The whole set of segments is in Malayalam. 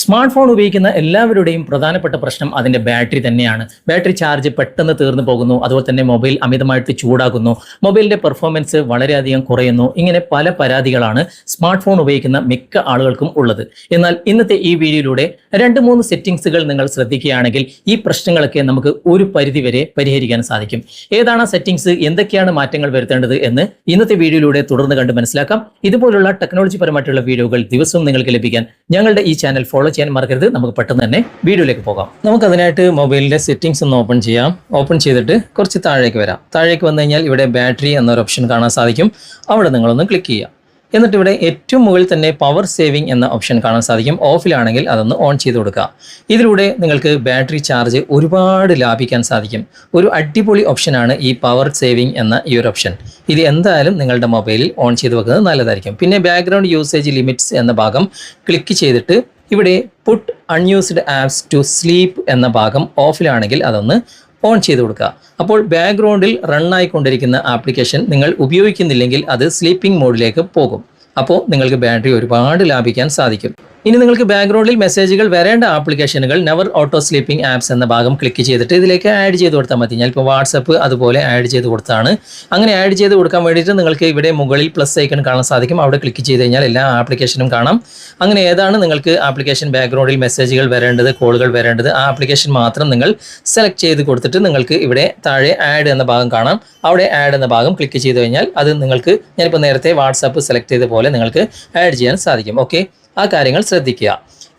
സ്മാർട്ട് ഫോൺ ഉപയോഗിക്കുന്ന എല്ലാവരുടെയും പ്രധാനപ്പെട്ട പ്രശ്നം അതിന്റെ ബാറ്ററി തന്നെയാണ്. ബാറ്ററി ചാർജ് പെട്ടെന്ന് തീർന്നു പോകുന്നു. അതുപോലെ തന്നെ മൊബൈൽ അമിതമായിട്ട് ചൂടാകുന്നു. മൊബൈലിന്റെ പെർഫോമൻസ് വളരെയധികം കുറയുന്നു. ഇങ്ങനെ പല പരാതികളാണ് സ്മാർട്ട് ഫോൺ ഉപയോഗിക്കുന്ന മിക്ക ആളുകൾക്കും ഉള്ളത്. എന്നാൽ ഇന്നത്തെ ഈ വീഡിയോയിലൂടെ രണ്ട് മൂന്ന് സെറ്റിങ്സുകൾ നിങ്ങൾ ശ്രദ്ധിക്കുകയാണെങ്കിൽ ഈ പ്രശ്നങ്ങളൊക്കെ നമുക്ക് ഒരു പരിധിവരെ പരിഹരിക്കാൻ സാധിക്കും. ഏതാണ് സെറ്റിങ്സ് എന്തൊക്കെയാണ് മാറ്റങ്ങൾ വരുത്തേണ്ടത് എന്ന് ഇന്നത്തെ വീഡിയോയിലൂടെ തുടർന്ന് കണ്ട് മനസ്സിലാക്കാം. ഇതുപോലുള്ള ടെക്നോളജി പരമായിട്ടുള്ള വീഡിയോകൾ ദിവസവും നിങ്ങൾക്ക് ലഭിക്കാൻ ഞങ്ങളുടെ ഈ ചാനൽ ഫോളോ ചെയ്യാൻ മറക്കരുത്. നമുക്ക് പെട്ടെന്ന് തന്നെ വീഡിയോയിലേക്ക് പോകാം. നമുക്ക് അതിനായിട്ട് മൊബൈലിന്റെ സെറ്റിംഗ്സ് ഒന്ന് ഓപ്പൺ ചെയ്യാം. ഓപ്പൺ ചെയ്തിട്ട് കുറച്ച് താഴേക്ക് വരാം. താഴേക്ക് വന്നു കഴിഞ്ഞാൽ ഇവിടെ ബാറ്ററി എന്നൊരു ഓപ്ഷൻ കാണാൻ സാധിക്കും. അവിടെ നിങ്ങളൊന്ന് ക്ലിക്ക് ചെയ്യാം എന്നിട്ട് ഇവിടെ ഏറ്റവും മുകളിൽ തന്നെ പവർ സേവിംഗ് എന്ന ഓപ്ഷൻ കാണാൻ സാധിക്കും. ഓഫിലാണെങ്കിൽ അതൊന്ന് ഓൺ ചെയ്ത് കൊടുക്കുക. ഇതിലൂടെ നിങ്ങൾക്ക് ബാറ്ററി ചാർജ് ഒരുപാട് ലാഭിക്കാൻ സാധിക്കും. ഒരു അടിപൊളി ഓപ്ഷനാണ് ഈ പവർ സേവിംഗ് എന്ന ഈ ഒരു ഓപ്ഷൻ ഇത് എന്തായാലും നിങ്ങളുടെ മൊബൈലിൽ ഓൺ ചെയ്ത് വെക്കുന്നത് നല്ലതായിരിക്കും. പിന്നെ ബാക്ക്ഗ്രൗണ്ട് യൂസേജ് ലിമിറ്റ്സ് എന്ന ഭാഗം ക്ലിക്ക് ചെയ്തിട്ട് ഇവിടെ put unused apps to sleep എന്ന ഭാഗം ഓഫിലാണെങ്കിൽ അതൊന്ന് ഓൺ ചെയ്ത് കൊടുക്കുക. അപ്പോൾ ബാക്ക്ഗ്രൗണ്ടിൽ റൺ ആയിക്കൊണ്ടിരിക്കുന്ന ആപ്ലിക്കേഷൻ നിങ്ങൾ ഉപയോഗിക്കുന്നില്ലെങ്കിൽ അത് സ്ലീപ്പിംഗ് മോഡിലേക്ക് പോകും. അപ്പോൾ നിങ്ങൾക്ക് ബാറ്ററി ഒരുപാട് ലാഭിക്കാൻ സാധിക്കും. ഇനി നിങ്ങൾക്ക് ബാക്ക്ഗ്രൗണ്ടിൽ മെസ്സേജുകൾ വരേണ്ട ആപ്ലിക്കേഷനുകൾ നെവർ ഓട്ടോ സ്ലീപ്പിംഗ് ആപ്സ് എന്ന ഭാഗം ക്ലിക്ക് ചെയ്തിട്ട് ഇതിലേക്ക് ആഡ് ചെയ്ത് കൊടുത്താൽ മതി. ഞാൻ ഇപ്പോൾ വാട്സപ്പ് അതുപോലെ ആഡ് ചെയ്ത് കൊടുത്താണ്. അങ്ങനെ ആഡ് ചെയ്ത് കൊടുക്കാൻ വേണ്ടിയിട്ട് നിങ്ങൾക്ക് ഇവിടെ മുകളിൽ പ്ലസ് ഐക്കൺ കാണാൻ സാധിക്കും. അവിടെ ക്ലിക്ക് ചെയ്ത് കഴിഞ്ഞാൽ എല്ലാ ആപ്ലിക്കേഷനും കാണാം. അങ്ങനെ ഏതാണ് നിങ്ങൾക്ക് ആപ്ലിക്കേഷൻ ബാക്ക്ഗ്രൗണ്ടിൽ മെസ്സേജുകൾ വരേണ്ടത് കോളുകൾ വരേണ്ടത്? ആ ആപ്ലിക്കേഷൻ മാത്രം നിങ്ങൾ സെലക്ട് ചെയ്ത് കൊടുത്തിട്ട് നിങ്ങൾക്ക് ഇവിടെ താഴെ ആഡ് എന്ന ഭാഗം കാണാം. അവിടെ ആഡ് എന്ന ഭാഗം ക്ലിക്ക് ചെയ്ത് കഴിഞ്ഞാൽ അത് നിങ്ങൾക്ക് ഞാനിപ്പോൾ നേരത്തെ വാട്സാപ്പ് സെലക്ട് ചെയ്ത പോലെ നിങ്ങൾക്ക് ആഡ് ചെയ്യാൻ സാധിക്കും. ഓക്കെ ആ കാര്യങ്ങൾ ശ്രദ്ധിക്കുക.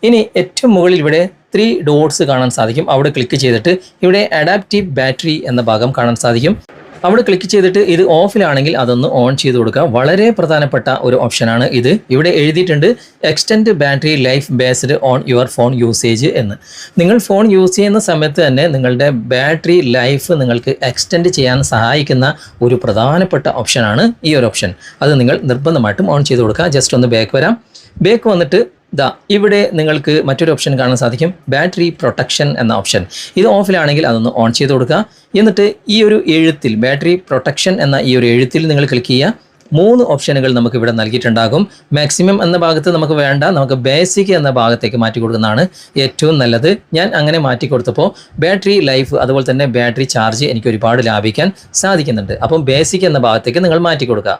ഇനി ഏറ്റവും മുകളിൽ ഇവിടെ ത്രീ ഡോട്ട്സ് കാണാൻ സാധിക്കും. അവിടെ ക്ലിക്ക് ചെയ്തിട്ട് ഇവിടെ അഡാപ്റ്റീവ് ബാറ്ററി എന്ന ഭാഗം കാണാൻ സാധിക്കും. അവിടെ ക്ലിക്ക് ചെയ്തിട്ട് ഇത് ഓഫിലാണെങ്കിൽ അതൊന്ന് ഓൺ ചെയ്ത് കൊടുക്കുക. വളരെ പ്രധാനപ്പെട്ട ഒരു ഓപ്ഷനാണ് ഇത്. ഇവിടെ എഴുതിയിട്ടുണ്ട് extend battery life based on your phone usage എന്ന്. നിങ്ങൾ ഫോൺ യൂസ് ചെയ്യുന്ന സമയത്ത് തന്നെ നിങ്ങളുടെ ബാറ്ററി ലൈഫ് നിങ്ങൾക്ക് എക്സ്റ്റെൻഡ് ചെയ്യാൻ സഹായിക്കുന്ന ഒരു പ്രധാനപ്പെട്ട ഓപ്ഷനാണ് ഈ ഒരു ഓപ്ഷൻ അത് നിങ്ങൾ നിർബന്ധമായിട്ടും ഓൺ ചെയ്ത് കൊടുക്കുക. ജസ്റ്റ് ഒന്ന് ബാക്ക് വരാം. ബാക്ക് വന്നിട്ട് ദാ ഇവിടെ നിങ്ങൾക്ക് മറ്റൊരു ഓപ്ഷൻ കാണാൻ സാധിക്കും. ബാറ്ററി പ്രൊട്ടക്ഷൻ എന്ന ഓപ്ഷൻ ഇത് ഓഫിലാണെങ്കിൽ അതൊന്ന് ഓൺ ചെയ്ത് കൊടുക്കുക. എന്നിട്ട് ഈ ഒരു എഴുത്തിൽ ബാറ്ററി പ്രൊട്ടക്ഷൻ എന്ന ഈ ഒരു എഴുത്തിൽ നിങ്ങൾ ക്ലിക്ക് ചെയ്യുക. മൂന്ന് ഓപ്ഷനുകൾ നമുക്ക് ഇവിടെ നൽകിയിട്ടുണ്ടാകും. മാക്സിമം എന്ന ഭാഗത്ത് നമുക്ക് വേണ്ട. നമുക്ക് ബേസിക് എന്ന ഭാഗത്തേക്ക് മാറ്റി കൊടുക്കുന്നതാണ് ഏറ്റവും നല്ലത്. ഞാൻ അങ്ങനെ മാറ്റി കൊടുത്തപ്പോൾ ബാറ്ററി ലൈഫ് അതുപോലെ തന്നെ ബാറ്ററി ചാർജ് എനിക്ക് ഒരുപാട് ലാഭിക്കാൻ സാധിക്കുന്നുണ്ട്. അപ്പം ബേസിക് എന്ന ഭാഗത്തേക്ക് നിങ്ങൾ മാറ്റി കൊടുക്കുക.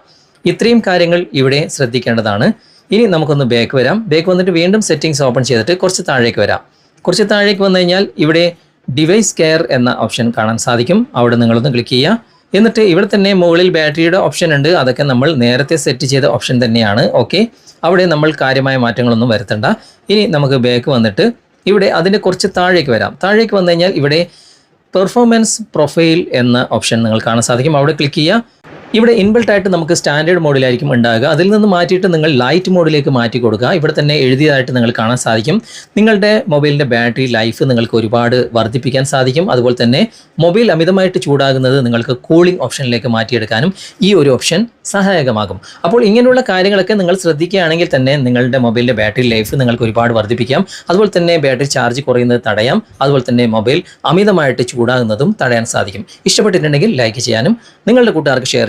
ഇത്രയും കാര്യങ്ങൾ ഇവിടെ ശ്രദ്ധിക്കേണ്ടതാണ്. ഇനി നമുക്കൊന്ന് ബാക്ക് വരാം. ബാക്ക് വന്നിട്ട് വീണ്ടും സെറ്റിംഗ്സ് ഓപ്പൺ ചെയ്തിട്ട് കുറച്ച് താഴേക്ക് വരാം. കുറച്ച് താഴേക്ക് വന്നു കഴിഞ്ഞാൽ ഇവിടെ ഡിവൈസ് കെയർ എന്ന ഓപ്ഷൻ കാണാൻ സാധിക്കും. അവിടെ നിങ്ങളൊന്ന് ക്ലിക്ക് ചെയ്യുക. എന്നിട്ട് ഇവിടെ തന്നെ മുകളിൽ ബാറ്ററിയുടെ ഓപ്ഷൻ ഉണ്ട്. അതൊക്കെ നമ്മൾ നേരത്തെ സെറ്റ് ചെയ്ത ഓപ്ഷൻ തന്നെയാണ്. ഓക്കെ അവിടെ നമ്മൾ കാര്യമായ മാറ്റങ്ങളൊന്നും വരുത്തണ്ട. ഇനി നമുക്ക് ബാക്ക് വന്നിട്ട് ഇവിടെ അതിന്റെ കുറച്ച് താഴേക്ക് വരാം. താഴേക്ക് വന്നു കഴിഞ്ഞാൽ ഇവിടെ പെർഫോമൻസ് പ്രൊഫൈൽ എന്ന ഓപ്ഷൻ നിങ്ങൾ കാണാൻ സാധിക്കും. അവിടെ ക്ലിക്ക് ചെയ്യുക. ഇവിടെ ഇൻബിൽട്ട് ആയിട്ട് നമുക്ക് സ്റ്റാൻഡേർഡ് മോഡിലായിരിക്കും ഉണ്ടാകുക. അതിൽ നിന്ന് മാറ്റിയിട്ട് നിങ്ങൾ ലൈറ്റ് മോഡിലേക്ക് മാറ്റി കൊടുക്കുക. ഇവിടെ തന്നെ എഴുതിയതായിട്ട് നിങ്ങൾ കാണാൻ സാധിക്കും. നിങ്ങളുടെ മൊബൈലിന്റെ ബാറ്ററി ലൈഫ് നിങ്ങൾക്ക് ഒരുപാട് വർദ്ധിപ്പിക്കാൻ സാധിക്കും. അതുപോലെ തന്നെ മൊബൈൽ അമിതമായിട്ട് ചൂടാകുന്നത് നിങ്ങൾക്ക് കൂളിംഗ് ഓപ്ഷനിലേക്ക് മാറ്റിയെടുക്കാനും ഈ ഒരു ഓപ്ഷൻ സഹായകമാകും. അപ്പോൾ ഇങ്ങനെയുള്ള കാര്യങ്ങളൊക്കെ നിങ്ങൾ ശ്രദ്ധിക്കുകയാണെങ്കിൽ തന്നെ നിങ്ങളുടെ മൊബൈലിന്റെ ബാറ്ററി ലൈഫ് നിങ്ങൾക്ക് ഒരുപാട് വർദ്ധിപ്പിക്കാം. അതുപോലെ തന്നെ ബാറ്ററി ചാർജ് കുറയുന്നത് തടയാം. അതുപോലെ തന്നെ മൊബൈൽ അമിതമായിട്ട് ചൂടാകുന്നതും തടയാൻ സാധിക്കും. ഇഷ്ടപ്പെട്ടിട്ടുണ്ടെങ്കിൽ ലൈക്ക് ചെയ്യാനും നിങ്ങളുടെ കൂട്ടുകാർക്ക് ഷെയർ